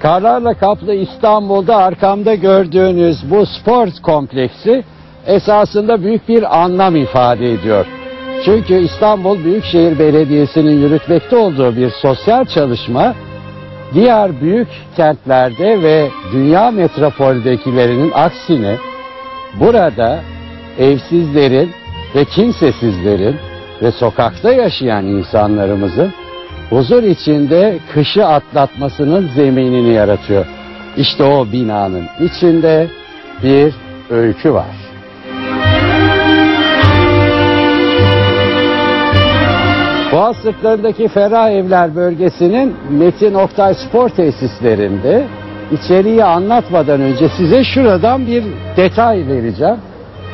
Karlarla kaplı İstanbul'da arkamda gördüğünüz bu spor kompleksi esasında büyük bir anlam ifade ediyor. Çünkü İstanbul Büyükşehir Belediyesi'nin yürütmekte olduğu bir sosyal çalışma diğer büyük kentlerde ve dünya metropoldekilerinin aksine burada evsizlerin ve kimsesizlerin ve sokakta yaşayan insanlarımızın huzur içinde kışı atlatmasının zeminini yaratıyor. İşte o binanın içinde bir öykü var. Boğaz sırtlarındaki Ferah Evler bölgesinin Metin Oktay Spor Tesislerinde içeriği anlatmadan önce size şuradan bir detay vereceğim.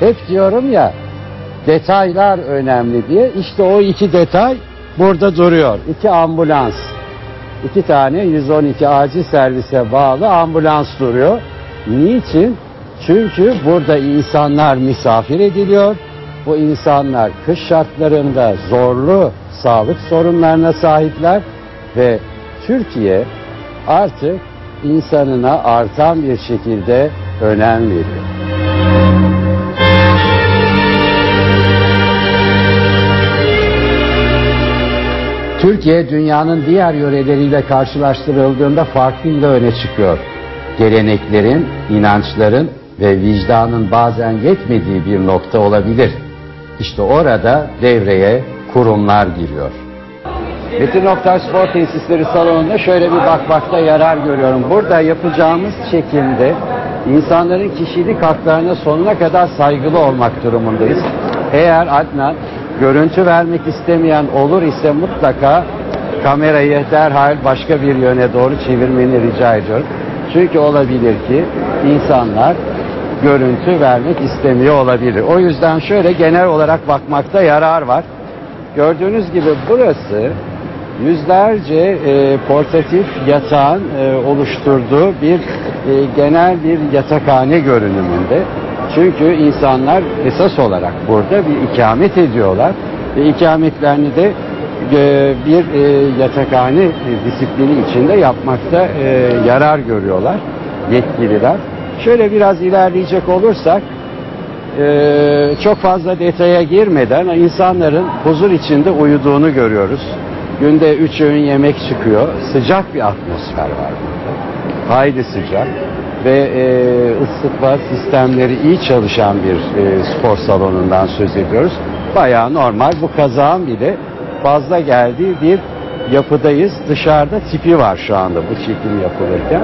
Hep diyorum ya detaylar önemli diye. İşte o iki detay burada duruyor. İki ambulans. iki tane 112 acil servise bağlı ambulans duruyor. Niçin? Çünkü burada insanlar misafir ediliyor. Bu insanlar kış şartlarında zorlu sağlık sorunlarına sahipler ve Türkiye artık insanına artan bir şekilde önem veriyor. Türkiye dünyanın diğer yöreleriyle karşılaştırıldığında farklıyla öne çıkıyor. Geleneklerin, inançların ve vicdanın bazen yetmediği bir nokta olabilir. İşte orada devreye kurumlar giriyor. Metin Oktay Spor Tesisleri salonunda şöyle bir bakmakta yarar görüyorum. Burada yapacağımız çekimde insanların kişilik haklarına sonuna kadar saygılı olmak durumundayız. Eğer Adnan görüntü vermek istemeyen olur ise mutlaka kamerayı derhal başka bir yöne doğru çevirmeni rica ediyorum. Çünkü olabilir ki insanlar görüntü vermek istemiyor olabilir. O yüzden şöyle genel olarak bakmakta yarar var. Gördüğünüz gibi burası yüzlerce e, portatif yatağın e, oluşturduğu bir e, genel bir yatakhane görünümünde. Çünkü insanlar esas olarak burada bir ikamet ediyorlar ve ikametlerini de e, bir e, yatakhane e, disiplini içinde yapmakta yarar görüyorlar yetkililer. Şöyle biraz ilerleyecek olursak çok fazla detaya girmeden insanların huzur içinde uyuduğunu görüyoruz. Günde üç öğün yemek çıkıyor. Sıcak bir atmosfer var burada. Hayli sıcak ve e, ısıtma sistemleri iyi çalışan bir e, spor salonundan söz ediyoruz. Bayağı normal. Bu kazağın bile fazla geldiği bir yapıdayız. Dışarıda tipi var şu anda bu çekim yapılırken.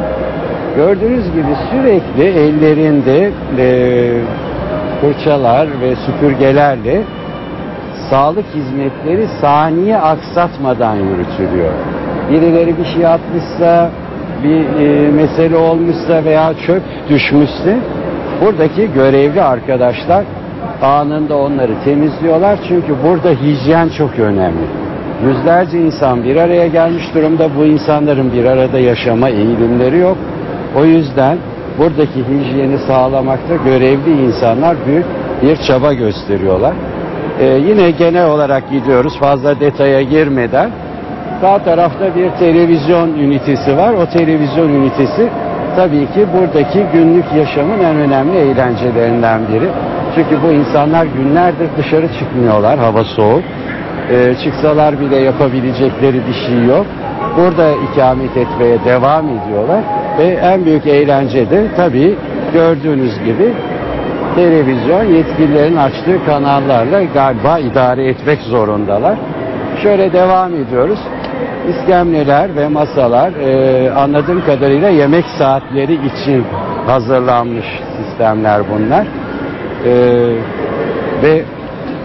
Gördüğünüz gibi sürekli ellerinde e, fırçalar ve süpürgelerle sağlık hizmetleri saniye aksatmadan yürütülüyor. Birileri bir şey atmışsa, bir e, mesele olmuşsa veya çöp düşmüşse buradaki görevli arkadaşlar anında onları temizliyorlar. Çünkü burada hijyen çok önemli. Yüzlerce insan bir araya gelmiş durumda. Bu insanların bir arada yaşama eğilimleri yok. O yüzden buradaki hijyeni sağlamakta görevli insanlar büyük bir çaba gösteriyorlar. Ee, yine genel olarak gidiyoruz fazla detaya girmeden. Sağ tarafta bir televizyon ünitesi var. O televizyon ünitesi tabii ki buradaki günlük yaşamın en önemli eğlencelerinden biri. Çünkü bu insanlar günlerdir dışarı çıkmıyorlar, hava soğuk. Ee, çıksalar bile yapabilecekleri bir şey yok. Burada ikamet etmeye devam ediyorlar. Ve en büyük eğlence de tabii gördüğünüz gibi televizyon yetkililerin açtığı kanallarla galiba idare etmek zorundalar. Şöyle devam ediyoruz. İskemleler ve masalar e, anladığım kadarıyla yemek saatleri için hazırlanmış sistemler bunlar. E, ve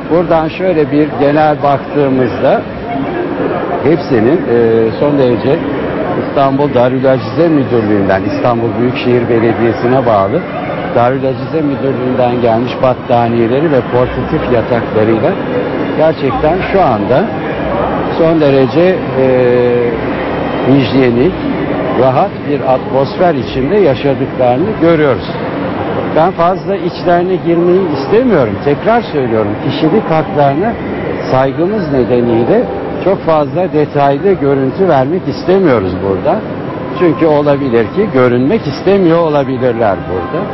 buradan şöyle bir genel baktığımızda hepsinin e, son derece İstanbul Darülacize Müdürlüğü'nden, İstanbul Büyükşehir Belediyesi'ne bağlı Darülacize Müdürlüğü'nden gelmiş battaniyeleri ve portatif yataklarıyla gerçekten şu anda son derece e, hijyenik, rahat bir atmosfer içinde yaşadıklarını görüyoruz. Ben fazla içlerine girmeyi istemiyorum. Tekrar söylüyorum. Kişilik haklarına saygımız nedeniyle çok fazla detaylı görüntü vermek istemiyoruz burada. Çünkü olabilir ki görünmek istemiyor olabilirler burada.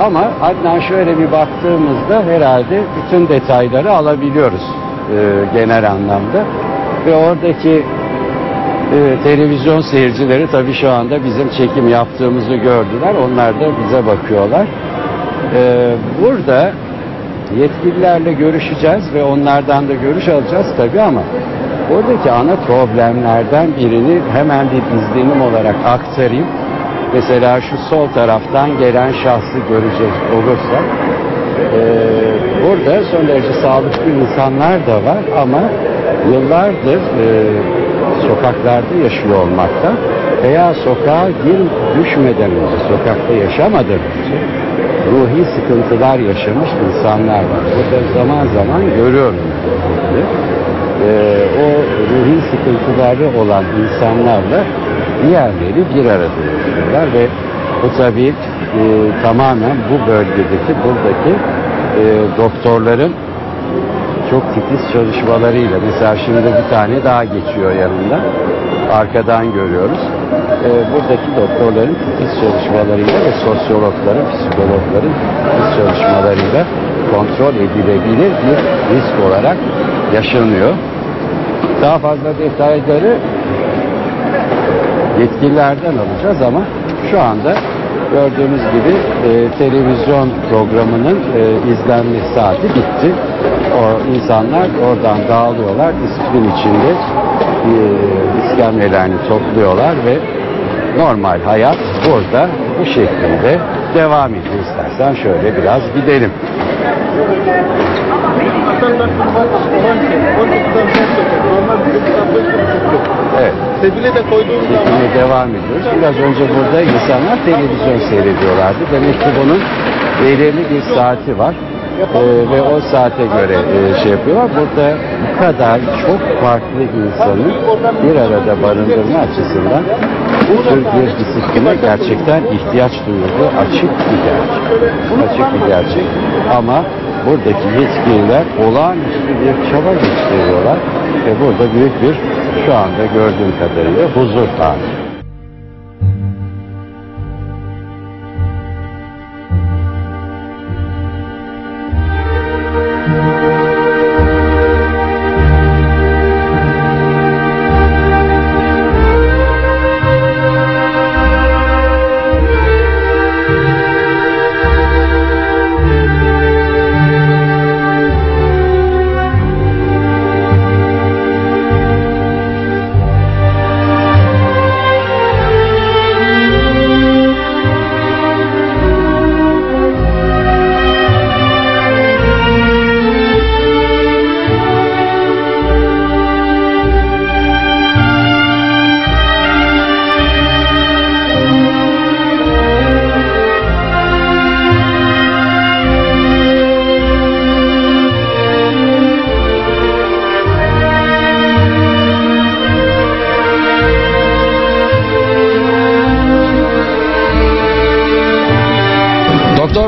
Ama Adnan şöyle bir baktığımızda herhalde bütün detayları alabiliyoruz e, genel anlamda. Ve oradaki e, televizyon seyircileri tabii şu anda bizim çekim yaptığımızı gördüler. Onlar da bize bakıyorlar. E, burada yetkililerle görüşeceğiz ve onlardan da görüş alacağız tabii ama oradaki ana problemlerden birini hemen bir izlenim olarak aktarayım. Mesela şu sol taraftan gelen şahsı görecek olursak e, burada son derece sağlıklı insanlar da var ama yıllardır e, sokaklarda yaşıyor olmakta veya sokağa gir düşmeden önce, sokakta yaşamadan önce ruhi sıkıntılar yaşamış insanlar var. Burada zaman zaman görüyorum. Ee, o ruhi sıkıntıları olan insanlarla diğerleri bir arada yaşıyorlar ve bu tabii e, tamamen bu bölgedeki buradaki e, doktorların çok titiz çalışmalarıyla. Mesela şimdi bir tane daha geçiyor yanında. Arkadan görüyoruz. Ee, buradaki doktorların titiz çalışmalarıyla ve sosyologların psikologların titiz çalışmalarıyla kontrol edilebilir bir risk olarak yaşanıyor. Daha fazla detayları yetkililerden alacağız ama şu anda gördüğünüz gibi e, televizyon programının e, izlenme saati bitti. O insanlar oradan dağılıyorlar. Disiplin içinde e, iskemlelerini topluyorlar ve normal hayat burada bu şekilde devam ediyor. İstersen şöyle biraz gidelim. Vatandaşlık olan 12'den 15'e normal bir kitaplık yok. Evet. Sebile de koyduğum zaman Çekime devam ediyoruz. Biraz önce burada insanlar televizyon seyrediyorlardı. Demek ki bunun belirli bir saati var. Ee, ve o saate göre e, şey yapıyorlar. Burada bu kadar çok farklı insanı bir arada barındırma açısından bu tür bir disipline gerçekten ihtiyaç duyulduğu açık bir gerçek. Açık bir gerçek. Ama buradaki yetkililer olağanüstü bir çaba gösteriyorlar ve burada büyük bir şu anda gördüğüm kadarıyla huzur hali.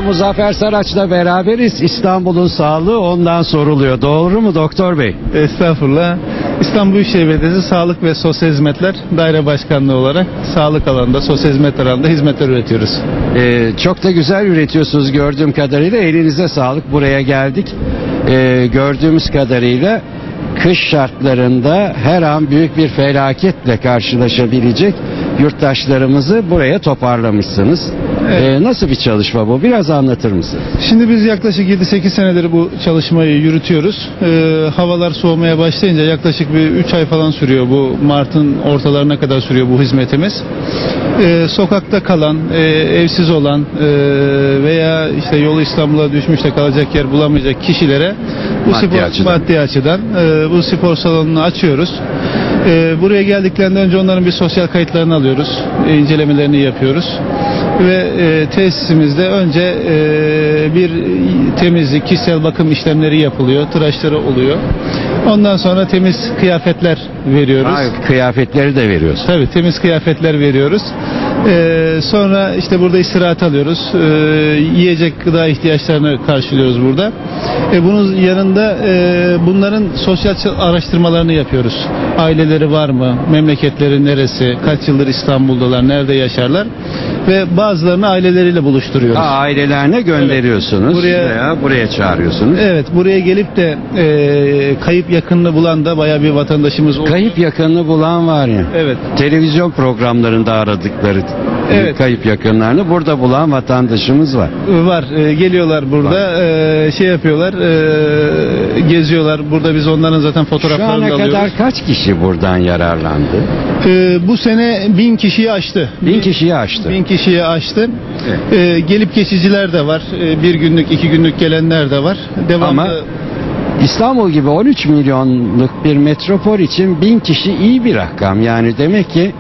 Muzaffer Saraç'la beraberiz. İstanbul'un sağlığı ondan soruluyor. Doğru mu doktor bey? Estağfurullah. İstanbul Büyükşehir Belediyesi Sağlık ve Sosyal Hizmetler Daire Başkanlığı olarak sağlık alanında, sosyal hizmet alanında hizmetler üretiyoruz. Ee, çok da güzel üretiyorsunuz gördüğüm kadarıyla. Elinize sağlık. Buraya geldik. Ee, gördüğümüz kadarıyla kış şartlarında her an büyük bir felaketle karşılaşabilecek yurttaşlarımızı buraya toparlamışsınız. Evet. Ee, nasıl bir çalışma bu? Biraz anlatır mısın? Şimdi biz yaklaşık 7-8 senedir bu çalışmayı yürütüyoruz. Ee, havalar soğumaya başlayınca yaklaşık bir 3 ay falan sürüyor bu Mart'ın ortalarına kadar sürüyor bu hizmetimiz. Ee, sokakta kalan, e, evsiz olan e, veya işte yolu İstanbul'a düşmüş de kalacak yer bulamayacak kişilere bu Maddi spor, açıdan. maddi açıdan e, bu spor salonunu açıyoruz. E, buraya geldiklerinden önce onların bir sosyal kayıtlarını alıyoruz, e, incelemelerini yapıyoruz ve e, tesisimizde önce e, bir temizlik, kişisel bakım işlemleri yapılıyor, tıraşları oluyor. Ondan sonra temiz kıyafetler veriyoruz. Ha, kıyafetleri de veriyorsun. Tabii temiz kıyafetler veriyoruz. Ee, sonra işte burada istirahat alıyoruz. Ee, yiyecek gıda ihtiyaçlarını karşılıyoruz burada. E, bunun yanında e, bunların sosyal araştırmalarını yapıyoruz. Aileleri var mı? Memleketleri neresi? Kaç yıldır İstanbul'dalar? Nerede yaşarlar? Ve bazılarını aileleriyle buluşturuyoruz. Ha, ailelerine gönderiyorsunuz Buraya- veya buraya çağırıyorsunuz. Evet buraya gelip de e, kayıp yakınını bulan da bayağı bir vatandaşımız oldu. Kayıp yakınını bulan var ya. Evet. Televizyon programlarında aradıkları Evet. kayıp yakınlarını burada bulan vatandaşımız var. Var. e, geliyorlar burada. e, şey yapıyorlar. e, geziyorlar. Burada biz onların zaten Şu fotoğraflarını ana da alıyoruz. kadar kaç kişi buradan yararlandı? E, bu sene bin kişiyi aştı. Bin kişiyi aştı. Bin kişiyi aştı. Evet. E, gelip geçiciler de var. E, bir günlük, iki günlük gelenler de var. Devamlı Ama İstanbul gibi 13 milyonluk bir metropol için bin kişi iyi bir rakam. Yani demek ki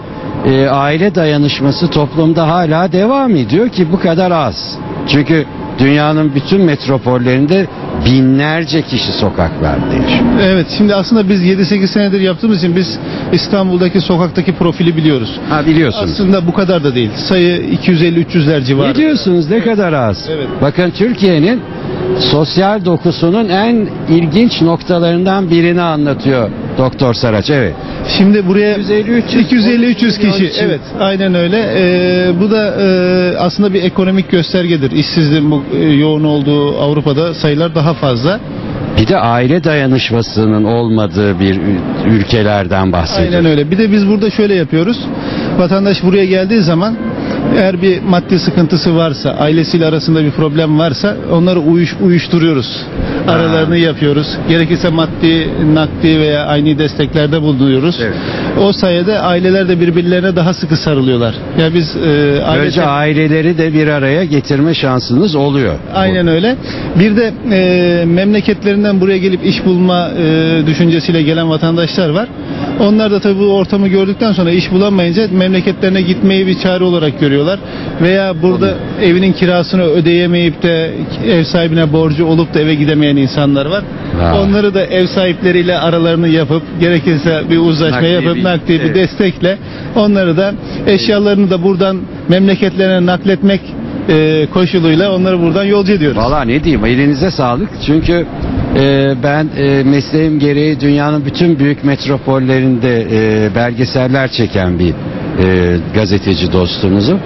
e, aile dayanışması toplumda hala devam ediyor ki bu kadar az. Çünkü dünyanın bütün metropollerinde binlerce kişi sokaklarda yaşıyor. Evet şimdi aslında biz 7-8 senedir yaptığımız için biz İstanbul'daki sokaktaki profili biliyoruz. Ha biliyorsunuz. Aslında bu kadar da değil. Sayı 250-300'ler civarı. Ne diyorsunuz ne kadar az? Evet. Bakın Türkiye'nin sosyal dokusunun en ilginç noktalarından birini anlatıyor Doktor Saraç. Evet. Şimdi buraya 250-300 250-300 kişi. için. Evet, aynen öyle. Ee, bu da e, aslında bir ekonomik göstergedir. İşsizliğin bu e, yoğun olduğu Avrupa'da sayılar daha fazla. Bir de aile dayanışmasının olmadığı bir ül- ülkelerden bahsediyoruz. Aynen öyle. Bir de biz burada şöyle yapıyoruz. Vatandaş buraya geldiği zaman eğer bir maddi sıkıntısı varsa, ailesiyle arasında bir problem varsa onları uyuş, uyuşturuyoruz. Aralarını yapıyoruz. Gerekirse maddi, nakdi veya aynı desteklerde bulunuyoruz. Evet. O sayede aileler de birbirlerine daha sıkı sarılıyorlar. Ya biz e, Böylece aileleri de bir araya getirme şansınız oluyor. Aynen öyle. Bir de e, memleketlerinden buraya gelip iş bulma e, düşüncesiyle gelen vatandaşlar var. Onlar da tabii bu ortamı gördükten sonra iş bulamayınca memleketlerine gitmeyi bir çare olarak görüyorlar. Veya burada evinin kirasını ödeyemeyip de ev sahibine borcu olup da eve gidemeyen insanlar var. Ha. Onları da ev sahipleriyle aralarını yapıp gerekirse bir uzlaşma Nakdi yapıp bir- nakdi bir evet. destekle onları da eşyalarını da buradan memleketlerine nakletmek e, koşuluyla onları buradan yolcu ediyoruz. Valla ne diyeyim elinize sağlık. Çünkü e, ben e, mesleğim gereği dünyanın bütün büyük metropollerinde e, belgeseller çeken bir e, gazeteci dostumuzum.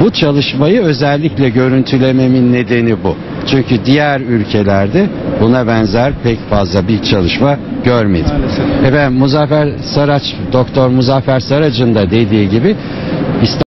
Bu çalışmayı özellikle görüntülememin nedeni bu. Çünkü diğer ülkelerde buna benzer pek fazla bir çalışma görmedim. Maalesef. Efendim Muzaffer Saraç, Doktor Muzaffer Saraç'ın da dediği gibi